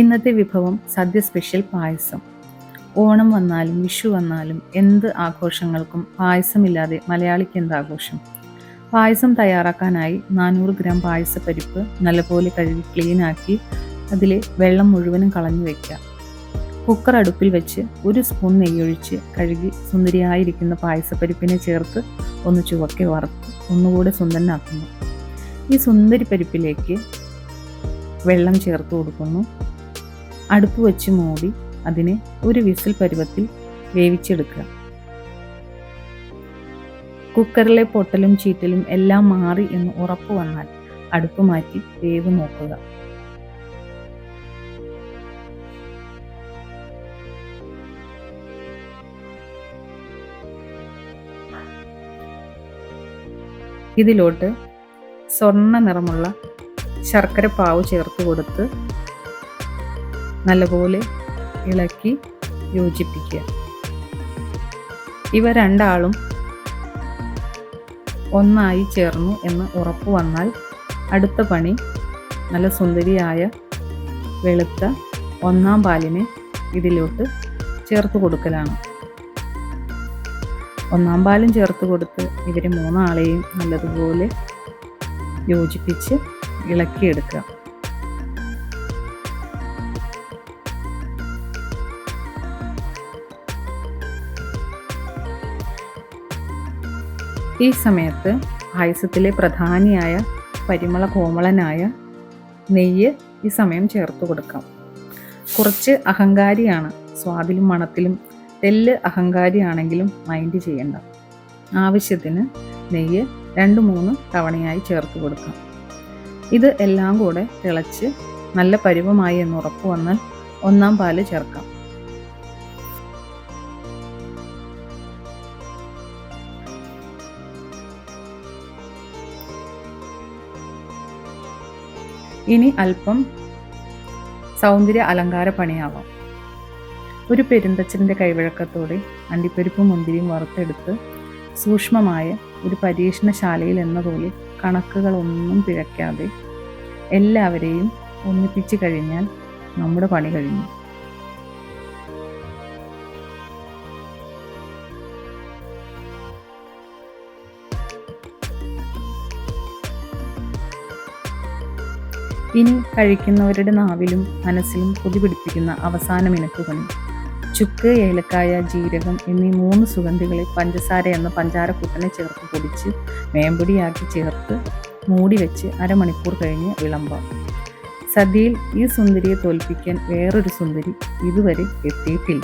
ഇന്നത്തെ വിഭവം സദ്യ സ്പെഷ്യൽ പായസം. ഓണം വന്നാലും വിഷു വന്നാലും എന്ത് ആഘോഷങ്ങൾക്കും പായസമില്ലാതെ മലയാളിക്ക് എന്ത് ആഘോഷം പായസം തയ്യാറാക്കാനായി നാനൂറ് ഗ്രാം പായസപ്പരിപ്പ് നല്ലപോലെ കഴുകി ക്ലീനാക്കി അതിൽ വെള്ളം മുഴുവനും കളഞ്ഞു വയ്ക്കുക കുക്കർ അടുപ്പിൽ വെച്ച് ഒരു സ്പൂൺ നെയ്യൊഴിച്ച് കഴുകി സുന്ദരിയായിരിക്കുന്ന പായസപ്പരിപ്പിനെ ചേർത്ത് ഒന്ന് ചുവക്കെ വറുത്ത് ഒന്നുകൂടെ സുന്ദരനാക്കുന്നു. ഈ സുന്ദരി പരിപ്പിലേക്ക് വെള്ളം ചേർത്ത് കൊടുക്കുന്നു. അടുപ്പ് വെച്ച് മൂടി അതിനെ ഒരു വിസിൽ പരുവത്തിൽ വേവിച്ചെടുക്കുക. കുക്കറിലെ പൊട്ടലും ചീറ്റലും എല്ലാം മാറി എന്ന് ഉറപ്പ് വന്നാൽ അടുപ്പ് മാറ്റി വേവ് നോക്കുക. ഇതിലോട്ട് സ്വർണ നിറമുള്ള ശർക്കര പാവ് ചേർത്ത് കൊടുത്ത് നല്ലപോലെ ഇളക്കി യോജിപ്പിക്കുക. ഇവ രണ്ടാളും ഒന്നായി ചേർന്നു എന്ന് ഉറപ്പ് വന്നാൽ അടുത്ത പണി നല്ല സുന്ദരിയായ വെളുത്ത ഒന്നാം പാലിനെ ഇതിലോട്ട് ചേർത്ത് കൊടുക്കലാണ്. ഒന്നാം പാലും ചേർത്ത് കൊടുത്ത് ഇവരെ മൂന്നാളെയും നല്ലതുപോലെ യോജിപ്പിച്ച് ഇളക്കിയെടുക്കുക. ഈ സമയത്ത് പായസത്തിലെ പ്രധാനിയായ പരിമള കോമളനായ നെയ്യ് ഈ സമയം ചേർത്ത് കൊടുക്കാം. കുറച്ച് അഹങ്കാരിയാണ്. സ്വാദിലും മണത്തിലും തെല്ല് അഹങ്കാരിയാണെങ്കിലും മൈൻഡ് ചെയ്യണ്ട. ആവശ്യത്തിന് നെയ്യ് രണ്ട് മൂന്ന് തവണയായി ചേർത്ത് കൊടുക്കാം. ഇത് എല്ലാം കൂടെ തിളച്ച് നല്ല പരുവമായി എന്ന് ഉറപ്പ് വന്നാൽ ഒന്നാം പാൽ ചേർക്കാം. ഇനി അല്പം സൗന്ദര്യ അലങ്കാര പണിയാവാം. ഒരു പെരുന്തച്ഛന്റെ കൈവഴക്കത്തോടെ അണ്ടിപ്പരിപ്പും മുന്തിരിയും വറുത്തെടുത്ത് സൂക്ഷ്മമായ ഒരു പരീക്ഷണശാലയിൽ എന്ന പോലെ കണക്കുകളൊന്നും പിഴയ്ക്കാതെ എല്ലാവരെയും ഒന്നിപ്പിച്ചു കഴിഞ്ഞാൽ നമ്മുടെ പണി കഴിഞ്ഞു. ഇനി കഴിക്കുന്നവരുടെ നാവിലും മനസ്സിലും കൊതി പിടിപ്പിക്കുന്ന അവസാന മിനക്കുകളും ചുക്ക് ഏലക്കായ ജീരകം എന്നീ മൂന്ന് സുഗന്ധികളിൽ പഞ്ചസാര എന്ന പഞ്ചാരക്കൂട്ടനെ ചേർത്ത് പൊടിച്ച് മേമ്പൊടിയാക്കി ചേർത്ത് മൂടി വെച്ച് അരമണിക്കൂർ കഴിഞ്ഞ് വിളമ്പാം. സദ്യയിൽ ഈ സുന്ദരിയെ തോൽപ്പിക്കാൻ വേറൊരു സുന്ദരി ഇതുവരെ എത്തിയിട്ടില്ല.